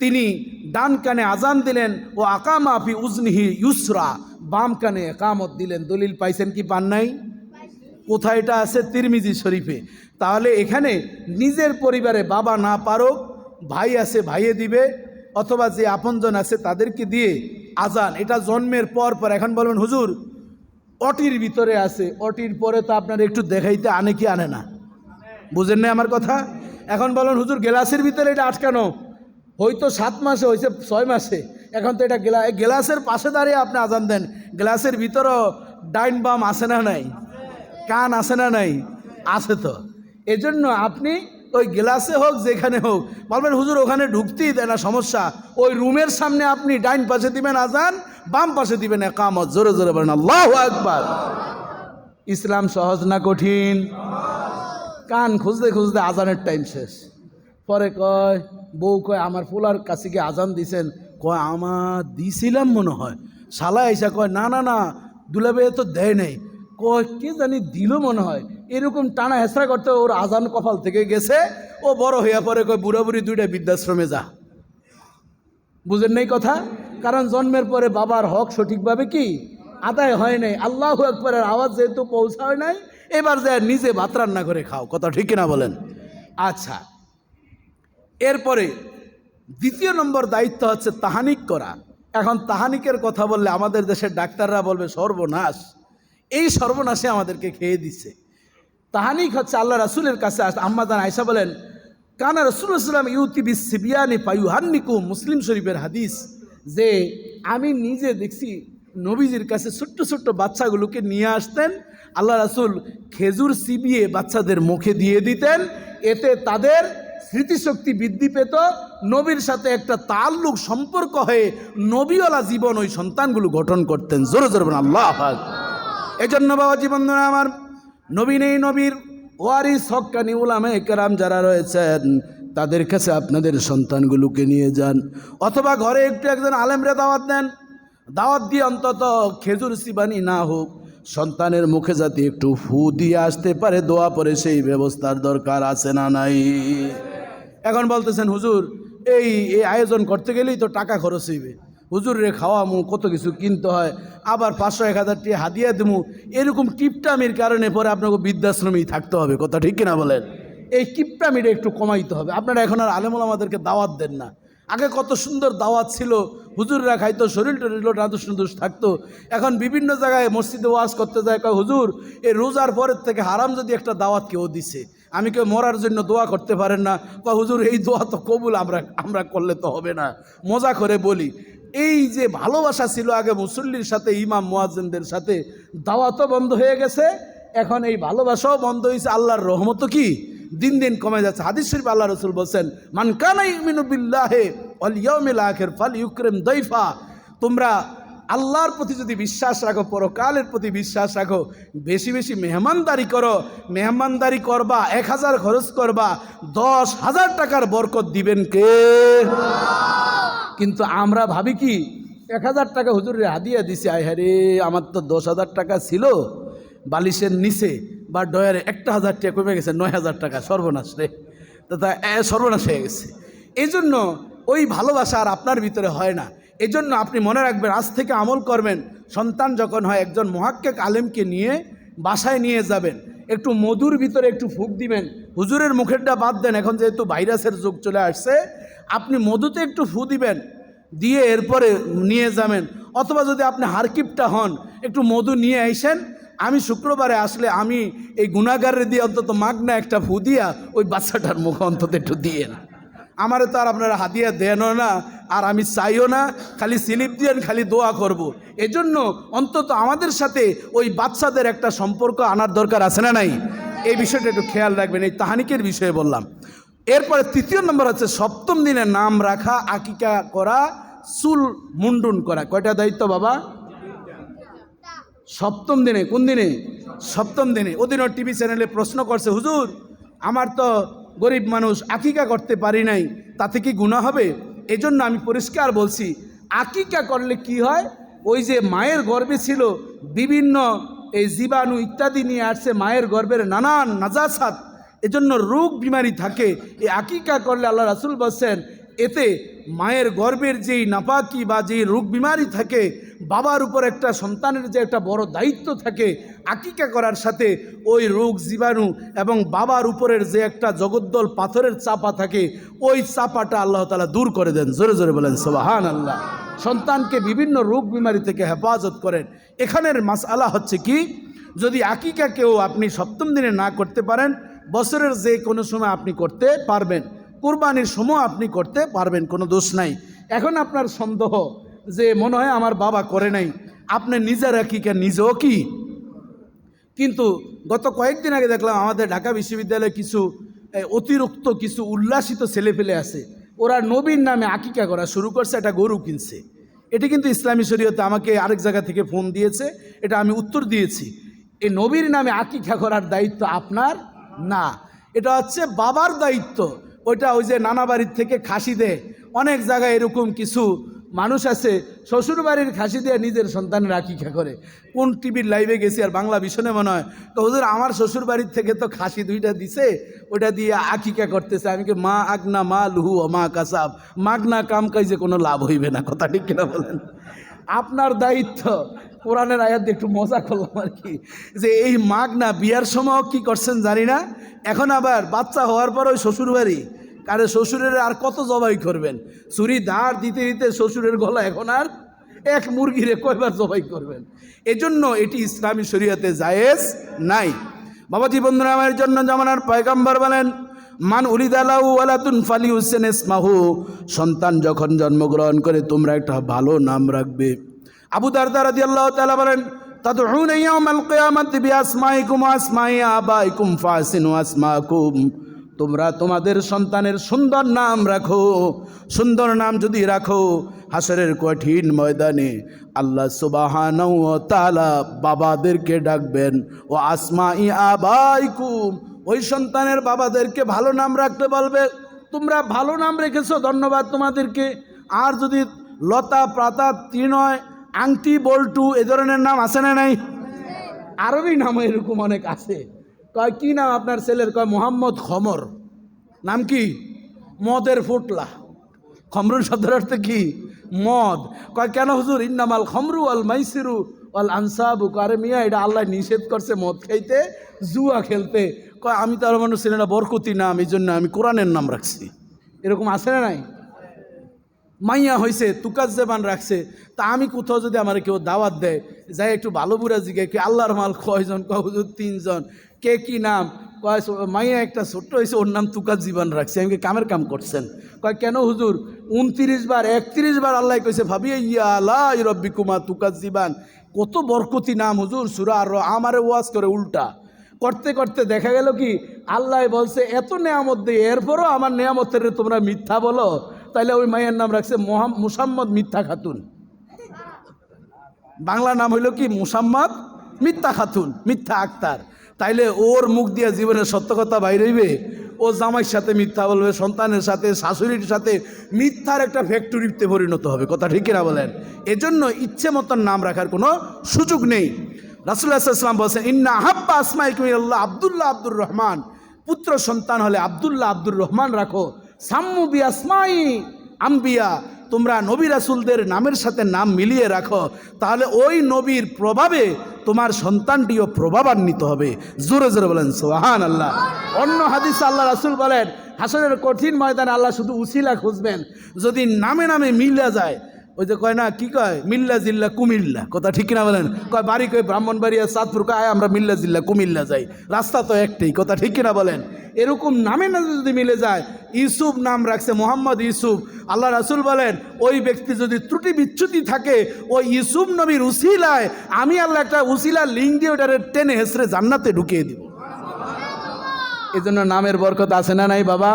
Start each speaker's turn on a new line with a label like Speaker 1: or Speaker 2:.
Speaker 1: তিনি ডান কানে আজান দিলেন, ও আকামা ফি উজনিহি ইউসরা। বাম কানে একামত দিলেন। দলিল পাইছেন কি পান নাই? কোথায় এটা আছে? তিরমিজি শরীফে। তাহলে এখানে নিজের পরিবারে বাবা না পারো ভাই আছে ভাইয়ে দিবে, অথবা যে আপনজন আছে তাদেরকে দিয়ে আজান। এটা জন্মের পর পর। এখন বলবেন, হুজুর, অটির ভিতরে আছে। অটির পরে তো আপনার একটু দেখাইতে আনে কি আনে না? বুঝেন না আমার কথা? এখন বলেন হুজুর, গ্লাসের ভিতরে এটা আটকানো। হয়তো সাত মাসে হয়েছে ছয় মাসে। এখন তো এটা গ্লা গ্লাসের পাশে দাঁড়িয়ে আপনি আজান দেন, গ্লাসের ভিতরেও ডাইন বাম আসে না নাই? কান আসে না নাই? আছে তো। এজন্য আপনি ওই গ্লাসে হোক, যেখানে হোক, বলবেন, হুজুর, ওখানে ঢুকতেই দেয় না সমস্যা। ওই রুমের সামনে আপনি ডাইন পাশে দিবেন আজান, বাম পাশে দিবেন একামত। জোরে জোরে বলেন, আল্লাহ একবার ইসলাম সহজ না কঠিন? কান খুঁজতে খুঁজতে আজানের টাইম শেষ। পরে কয়, বউ কয়, আমার ফুলার কাছে গিয়ে আজান দিছেন। কয়, আমার দিছিলাম মনে হয়। শালা এসা কয়, না না না দুলাবে তো দেয় নাই। কয়, কে জানি দিল মনে হয়? এরকম টানা হেসরা করতে ওর আজান কপাল থেকে গেছে। ও বড় হইয়া পরে কয় বুড়া বুড়ি দুইটা বৃদ্ধাশ্রমে যা। বুঝেন নেই কথা? কারণ জন্মের পরে বাবার হক সঠিকভাবে কি? আদায় হয় নাই। আল্লাহ একবারের আওয়াজ যেহেতু পৌঁছায় নাই, এবার যে নিজে ভাত রান্না করে খাও, কথা ঠিক কিনা বলেন? আচ্ছা এরপরে দ্বিতীয় নম্বর দায়িত্ব হচ্ছে তাহানিক করা। এখন তাহানিকের কথা বললে আমাদের দেশের ডাক্তাররা বলবে, সর্বনাশ। এই সর্বনাশে আমাদেরকে খেয়ে দিচ্ছে তাহানিক হচ্ছে আল্লাহ রাসুলের কাছে আস আম্মাদান আয়সা বলেন, কানা রসুলাম ইউতি বিসিবিয়ানি পায়ু হান্নিকু মুসলিম শরীফের হাদিস যে আমি নিজে দেখছি নবীজির কাছে ছোট্ট ছোট্ট বাচ্চাগুলোকে নিয়ে আসতেন, আল্লাহ রাসুল খেজুর চিবিয়ে বাচ্চাদের মুখে দিয়ে দিতেন, এতে তাদের স্মৃতিশক্তি বৃদ্ধি পেত, নবীর সাথে একটা তাল্লুক সম্পর্ক হয়ে নবীওয়ালা জীবন ওই সন্তানগুলো গঠন করতেন। জোরে জোরে আল্লাহ। এজন্য বাবা জীবন আমার, নবী নেই, নবীর ওয়ারিস হক্কানি উলামে কেরাম যারা রয়েছেন, তাদের কাছে আপনাদের সন্তানগুলোকে নিয়ে যান। অথবা ঘরে একটু একজন আলেমরে দাওয়াত দেন। দাওয়াত দিয়ে অন্তত খেজুর সিবানি না হোক, সন্তানের মুখে যাতে একটু ফু দিয়ে আসতে পারে, দোয়া পরে সেই ব্যবস্থার দরকার আছে না নাই? এখন বলতেছেন, হুজুর, এই এই আয়োজন করতে গেলেই তো টাকা খরচ হইবে। হুজুর রে খাওয়ামু, কত কিছু কিনতে হয়, আবার পাঁচশো, এক হাজার টি হাদিয়া দেবো এরকম টিপটামির কারণে পরে আপনাকে বৃদ্ধাশ্রমেই থাকতে হবে, কথা ঠিক কিনা বলেন? এই কিপটামিটা একটু কমাইতে হবে। আপনারা এখন আর আলেমুল আমাদেরকে দাওয়াত দেন না। আগে কত সুন্দর দাওয়াত ছিল, হুজুররা খাইতো, শরীর টরিল নাদুস নুদুস থাকতো। এখন বিভিন্ন জায়গায় মসজিদে ওয়াজ করতে যায়, কয়, হুজুর, এই রোজার পরের থেকে হারাম যদি একটা দাওয়াত কেউ দিছে। আমি কেউ মরার জন্য দোয়া করতে পারেন না। বা হুজুর, এই দোয়া তো কবুল, আমরা আমরা করলে তো হবে না। মজা করে বলি, এই যে ভালোবাসা ছিল আগে মুসল্লির সাথে, ইমাম, মোয়াজ্জেনদের সাথে দাওয়াতও বন্ধ হয়ে গেছে, এখন এই ভালোবাসাও বন্ধ হয়েছে আল্লাহর রহমত কি? দিন দিন কমে যাচ্ছে। হাদিস শরীফ আল্লাহ রসুল বলছেন, মান কানা ইউমিনু বিল্লাহে ওয়াল ইয়াউমিল আখির ফাল ইউকরিম দৈফা তোমরা আল্লাহর প্রতি যদি বিশ্বাস রাখো, পরকালের প্রতি বিশ্বাস রাখো, বেশি বেশি মেহমানদারি করো। মেহমানদারি করবা, এক হাজার খরচ করবা, দশ হাজার টাকার বরকত দিবেন কে? কিন্তু আমরা ভাবি কি, এক হাজার টাকা হুজুরে হাদিয়া দিছে, আয় হ্যাঁ রে, আমার তো দশ হাজার টাকা ছিল, বালিশের নিচে বা ডয়ারে একটা হাজার টাকা কমে গেছে, নয় হাজার টাকা, সর্বনাশ রে। তো সর্বনাশ হয়ে গেছে। এই জন্য ওই ভালোবাসা আর আপনার ভিতরে হয় না। এই জন্য আপনি মনে রাখবেন, আজ থেকে আমল করবেন। সন্তান যখন হয়, একজন মহাক্কেক আলেমকে নিয়ে বাসায় নিয়ে যাবেন। একটু মধুর ভিতরে একটু ফুক দিবেন। হুজুরের মুখেরটা বাদ দেন, এখন যেহেতু ভাইরাসের যুগ চলে আসছে, আপনি মধুতে একটু ফু দিবেন, দিয়ে এরপরে নিয়ে যাবেন। অথবা যদি আপনি হারকিপটা হন, একটু মধু নিয়ে আইসেন, আমি শুক্রবারে আসলে আমি এই গুণাগারে দিয়ে অন্তত মাগনা একটা ফু দিয়া ওই বাচ্চাটার মুখে অন্তত একটু দিয়ে না। আমারে তো আর আপনারা হাতিয়া দেনও না, আর আমি চাইও না, খালি স্লিপ দিয়েন খালি দোয়া করব। এজন্য অন্তত আমাদের সাথে ওই বাচ্চাদের একটা সম্পর্ক আনার দরকার আছে না নাই? এই বিষয়টা একটু খেয়াল রাখবেন, এই তাহানিকের বিষয়ে বললাম। এরপরে তৃতীয় নম্বর হচ্ছে সপ্তম দিনে নাম রাখা, আকিকা করা, চুল মুন্ডুন করা। কয়টা দায়িত্ব বাবা? সপ্তম দিনে, কোন দিনে? সপ্তম দিনে। ওদিনও টিভি চ্যানেলে প্রশ্ন করছে, হুজুর, আমার তো গরিব মানুষ আকিকা করতে পারি নাই, তাতে কি গুণা হবে? এজন্য আমি পরিষ্কার বলছি, আকিকা করলে কি হয়? ওই যে মায়ের গর্বে ছিল, বিভিন্ন এই জীবাণু ইত্যাদি নিয়ে আসছে মায়ের গর্বের নানান নাজাসাত। এজন্য রোগ বিমারি থাকে, এই আকিকা করলে আল্লাহ রাসুল বলছেন এতে মায়ের গর্ভের যেই নাপাকি বা যেই রোগ বিমারি থাকে, বাবার উপর একটা সন্তানের যে একটা বড় দায়িত্ব থাকে, আকিকা করার সাথে ওই রোগ জীবাণু এবং বাবার উপরের যে একটা জগদ্দল পাথরের চাপা থাকে, ওই চাপাটা আল্লাহ তালা দূর করে দেন। জোরে জোরে বলেন সোবাহান আল্লাহ সন্তানকে বিভিন্ন রোগ বিমারি থেকে হেফাজত করেন। এখানের মাসআলা হচ্ছে কি? যদি আকিকা কেউ আপনি সপ্তম দিনে না করতে পারেন, বছরের যে কোনো সময় আপনি করতে পারবেন। কোরবানির সময় আপনি করতে পারবেন, কোনো দোষ নাই। এখন আপনার সন্দেহ যে মনে হয় আমার বাবা করে নাই, আপনি নিজের আকিকা নিজেও কি? কিন্তু গত কয়েকদিন আগে দেখলাম আমাদের ঢাকা বিশ্ববিদ্যালয়ে কিছু অতিরিক্ত কিছু উল্লাসিত ছেলেপেলে আছে। ওরা নবীর নামে আকিকা করা শুরু করছে, একটা গরু কিনছে। এটি কিন্তু ইসলামী শরীয়তে আমাকে আরেক জায়গা থেকে ফোন দিয়েছে, এটা আমি উত্তর দিয়েছি। এই নবীর নামে আকিকা করার দায়িত্ব আপনার? না। এটা হচ্ছে বাবার দায়িত্ব। ওইটা ওই যে নানা বাড়ির থেকে খাসি দেয়। অনেক জায়গায় এরকম কিছু মানুষ আছে শ্বশুর বাড়ির খাসি দিয়ে নিজের সন্তানের আকিকা করে? কোন টিভির লাইভে গেছি আর বাংলা ভীষণে মনে হয়। তো ওদের আমার শ্বশুর বাড়ির থেকে তো খাসি দুইটা দিছে ওটা দিয়ে আকিকা করতেছে? আমি কি মা আগনা মা লুহু মা কাসাব। মাগনা কাম কাজে কোনো লাভ হইবে না, কথা ঠিক কিনা বলেন? আপনার দায়িত্ব কোরআনের আয়াত একটু মজা করলাম আর কি। যে এই মাগ না বিয়ার সময় কি করছেন জানি না। এখন আবার বাচ্চা হওয়ার পর ওই শ্বশুর বাড়ি কারে শ্বশুরের আর কত জবাই করবেন? ছুরি ধার দিতে দিতে শ্বশুরের গলা এখন আর এক মুরগিরে কয়বার জবাই করবেন? এজন্য এটি ইসলামী শরীয়তে জায়েজ নাই। বাবাজি বন্ধুরা, আমার জন্য জামানার পয়গাম্বর বলেন, মান উলিদালাউ ওয়ালাতুন ফালি হুসেন ইসমাহু। সন্তান যখন জন্মগ্রহণ করে তোমরা একটা ভালো নাম রাখবে। আবু দারদা রাদিয়াল্লাহু তাআলা বলেন ইয়াউমাল কিয়ামাতি বিআসমাইকুম ওয়া আসমাই আবাইকুম ফাসিনু আসমাকুম। তোমরা তোমাদের সন্তানের সুন্দর নাম রাখো। সুন্দর নাম যদি রাখো, হাসরের কঠিন ময়দানে আল্লাহ সুবাহানাউ ওয়া তাআলা বাবাদেরকে ডাকবেন, ও আসমাই আবাইকুম, ওই সন্তানের বাবাদেরকে ভালো নাম রাখতে বলবে। তোমরা ভালো নাম রেখেছো, ধন্যবাদ তোমাদেরকে। আর যদি লতা প্রাতা তৃণয় আংটি, বল্টু, এ ধরনের নাম আছে না নাই? আরবি নাম এরকম অনেক আছে। কয়, কি নাম আপনার ছেলের? কয়, মোহাম্মদ খমর। নাম কি? মদের ফুটলা। খমরুর শব্দের অর্থ কি? মদ। কয়, কেন হুজুর? ইন্নামাল খমরু আল মাইসিরু আল আনসাবু। কারে মিয়া, এটা আল্লাহ নিষেধ করছে মদ খাইতে, জুয়া খেলতে। কয়, আমি তার মানুষ ছেলেটা বরকতি নাম এই জন্য আমি কোরআনের নাম রাখছি। এরকম আছে না নাই? মাইয়া হয়েছে তুকাজ জেবান রাখছে, তা আমি কোথাও যদি আমার কেউ দাওয়াত দেয়, যাই একটু ভালো বুড়া জিগে কি আল্লাহর মাল কয়জন? কয়, হুজুর তিনজন। কে কি নাম? কয় মাইয়া একটা ছোট্ট হয়েছে ওর নাম তুকাজ জীবন রাখছে। আমি কামের কাম করছেন? কয়, কেন হুজুর? উনত্রিশ বার, একত্রিশ বার আল্লাহ কইছে ভাবি ইয়া আল্লাহ রব্বি তুকাজ জীবান। কত বরকতি নাম হুজুর, সুরা আর আমারে ওয়াজ করে উল্টা। করতে করতে দেখা গেল কি, আল্লাহ বলছে, এত নেয়ামত দিয়ে এরপরও আমার নেয়ামতের তোমরা মিথ্যা বলো। তাইলে ওই মায়ের নাম রাখছে মুসাম্মদ মিথ্যা খাতুন। বাংলা নাম হইল কি? মুসাম্মদ মিথ্যা খাতুন, মিথ্যা আক্তার। তাইলে ওর মুখ দিয়ে জীবনের সত্য কথা বাইরে হইবে ও জামাইয়ের সাথে মিথ্যা বলবে, সন্তানের সাথে, শাশুড়ির সাথে মিথ্যার একটা ফ্যাক্টরিতে পরিণত হবে। কথা ঠিক কিনা বলেন? এজন্য ইচ্ছে মতন নাম রাখার কোনো সুযোগ নেই। রাসুল্লাহাম বলছেন, ইন্না হাব্বা আসমাইকুম আল্লাহ আবদুল্লাহ আব্দুর রহমান। পুত্র সন্তান হলে আবদুল্লাহ আব্দুর রহমান রাখো। সাম্মু বি আসমাই আম্বিয়া, তোমরা নবী রাসুলদের নামের সাথে নাম মিলিয়ে রাখো, তাহলে ওই নবীর প্রভাবে তোমার সন্তানটিও প্রভাবান্বিত হবে। জোরে জোরে বলেন সোহান আল্লাহ অন্য হাদিস আল্লাহ রাসুল বলেন হাসনের কঠিন ময়দানে আল্লাহ শুধু উসিলা খুঁজবেন, যদি নামে নামে মিল্লা যায়। ওই যে কয় না, কি কয়? মিল্লা জিল্লা কুমিল্লা। কথা ঠিক না বলেন? কয়, বাড়ি কয়, ব্রাহ্মণবাড়িয়া সাতপুর কয় আমরা মিল্লা জিল্লা কুমিল্লা যাই। রাস্তা তো একটাই, কথা ঠিক কিনা বলেন? এরকম নামে না যদি মিলে যায় ইউসুফ নাম রাখছে মোহাম্মদ ইউসুফ। আল্লাহ রাসুল বলেন ওই ব্যক্তি যদি ত্রুটি বিচ্যুতি থাকে ওই ইউসুফ নবীর উসিলায় আমি আল্লাহ একটা উসিলা লিঙ্ক দিয়ে ওটারে টেনে হেসরে জান্নাতে ঢুকিয়ে দিব। এই জন্য নামের বরকত আছে না নাই বাবা?